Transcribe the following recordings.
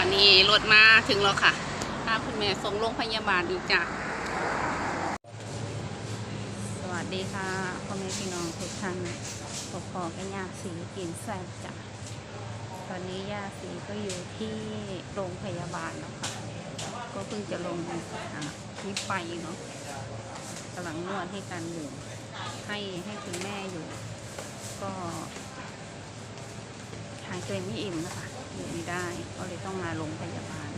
อนนี้รถมาถึงแล้วค่ะพาคุณแม่ส่งโรงพยาบาลดีจ้ะสวัสดีค่ะพ่อแม่พี่น้องทุกท่านปกครองกันยาสีกินแซ่บจ้ะตอนนี้ยาสีก็อยู่ที่โรงพยาบาลแล้วค่ะ ก็เพิ่งจะลงอ่ไปเนาะกำลังนวดให้กันอยู่ให้ให้คุณแม่อยู่ ก็หายใจไม่อิ่มนะคะ อยู่ไม่ได้ ก็เลยต้องมาโรงพยาบาล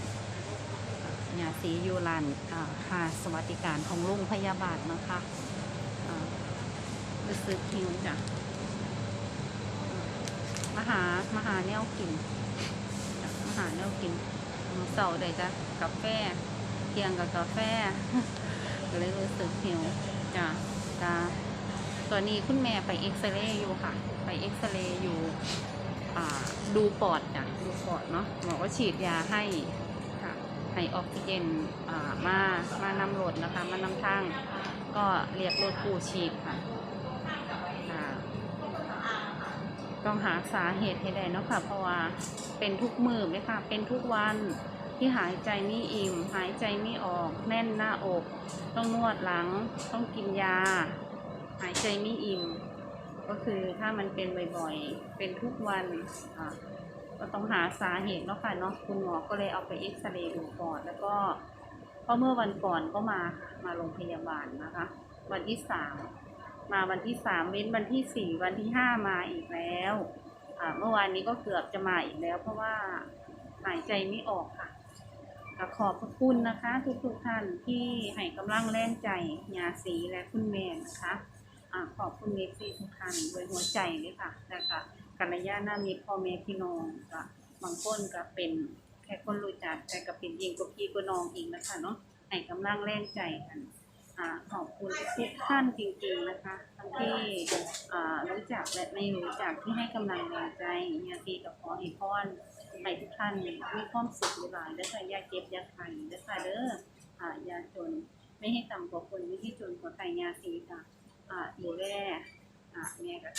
ยาสียูรันอ่าค่าสวัสดิการของโรงพยาบาลนะคะรู้สึกหิวจ้ะมาหามาหาแนวกินมาหาแนวกินเสาร์ใดจ้ะกาแฟเที่ยงกับกาแฟก็เลยรู้สึกหิวจ้ะจ้ะตอนนี้คุณแม่ไปเอ็กซเรย์อยู่ค่ะ ไปเอ็กซเรย์อยู่ ดูปอดจ้ะดูปอดเนาะหมอก็ฉีดยาให้ค่ะให้ออกซิเจนอ่ามามานำรถนะคะ มานำทาง ก็เรียกรถกู้ชีพค่ะอ่าต้องหาสาเหตุให้ได้เนาะค่ะ เพราะว่าเป็นทุกมือเลยค่ะ เป็นทุกวันที่หายใจไม่อิ่ม หายใจไม่ออก แน่นหน้าอก ต้องนวดหลัง ต้องกินยา หายใจไม่อิ่ม ก็คือถ้ามันเป็นบ่อยๆ เป็นทุกวันอะก็ต้องหาสาเหตุเนาะค่ะเนาะคุณหมอก็เลยเอาไปเอ็กซเรย์ดูก่อน แล้วก็เพราะเมื่อวันก่อนก็มามาโรงพยาบาลนะคะ วันที่สามมาวันที่สามเว้นวันที่สี่วันที่ห้ามาอีกแล้วอ่าเมื่อวานนี้ก็เกือบจะมาอีกแล้ว เพราะว่าหายใจไม่ออกค่ะขอบพระคุณนะคะ ทุกๆท่านที่ให้กำลังแรงใจยาสีและคุณแม่นะคะอ่า ขอบคุณเมสซี่ทุกท่านด้วยหัวใจเลยค่ะแล้วก็กัลยาณมิตรพ่อแม่พี่น้องก็บางคนก็เป็นแค่คนรู้จักแต่ก็เป็นยิงกับพี่กับน้องเอีกนะคะเนาะให้กำลังแรงใจกันอ่าขอบคุณทุกท่านจริงๆนะคะทั้งที่อ่ารู้จักและไม่รู้จักที่ให้กำลังแรงใจญาติกับขอให้พรให้ทุกท่านมีความสุขหลายและค่ยาเจ็บยาไข้เด้อค่เด้ออ่าอย่าจนไม่ให้ต่ำกว่าคนไม่ให้จนกว่าใครยาสีค่ะ อ่าดูแลอ่าแม่ก็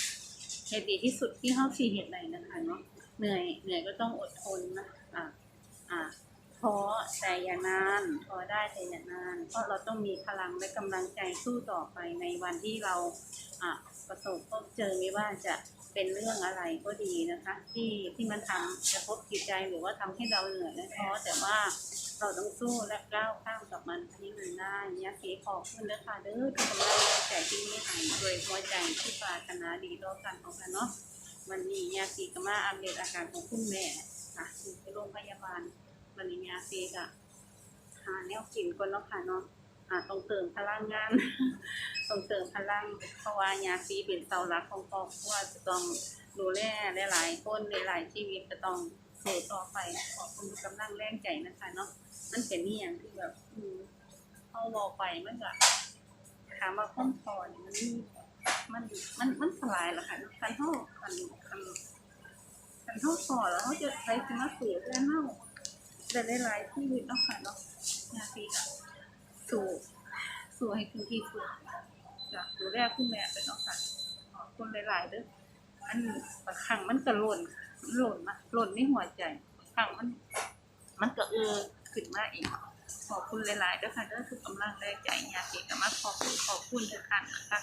เฮ็ดดีที่สุดที่เฮาสิเฮ็ดได้นะคะเนาะเหนื่อยเหนื่อยก็ต้องอดทนนะอ่าอ่าท้อแต่อย่านานท้อได้แต่อย่านาน เพราะเราต้องมีพลังและกำลังใจสู้ต่อไปในวันที่เราอ่าประสบพบเจอไม่ว่าจะ เป็นเรื่องอะไรก็ดีนะคะ ที่ที่มันทำกระทบจิตใจหรือว่าทำให้เราเหนื่อยและท้อแต่ว่าเราต้องสู้และก้าวข้ามกับมันให้มันได้เนี่ยสีขอบคุณนะคะเด้อทุกกำลังใจที่มีให้โดยหัวใจที่ปรารถนาดีต่อกันของกันเนาะวันนี้ยาสีก็มาอัปเดตอาการของคุณแม่ค่ะอยู่ที่โรงพยาบาลวันนี้ยาสีก็หาแนวกินก่อนเนาะค่ะเนาะ อ่าต้องเติมพลังงานต้องเติมพลังเพราะว่ายาสีเป็นเสาหลักของครอบครัวจะต้องดูแลหลายๆคนหลายๆชีวิตจะต้องสู้ต่อไปขอบคุณกำลังแรงใจนะคะเนาะมันเป็นนี่อย่างที่แบบอืมเข้าบอกไปมันก็ถามว่าข้อมคอเนี่ยมันมีมันมันมันสลายเหรอคะคันเขาคันคันคันเขาคอแล้วเขาจะใช้สมาเสียเพื่อนเน่าแต่ได้หลายที่วิตเนาะค่ะเนาะงานปีกับ สู่สู่ให้คุณที่สุดจากตัวแลคุณแม่เป็นเนาะค่ะขอบคุณหลายๆเด้ออันบางครั้งมันก็หล่นหล่นมาหล่นในหัวใจบางครั้งมัน มันก็เออขึ้นมาอีกขอบคุณหลายๆด้วยค่ะเด้อทุกกำลังแรงใจอยากเอกมาขอบคุณขอบคุณทุกท่านนะคะ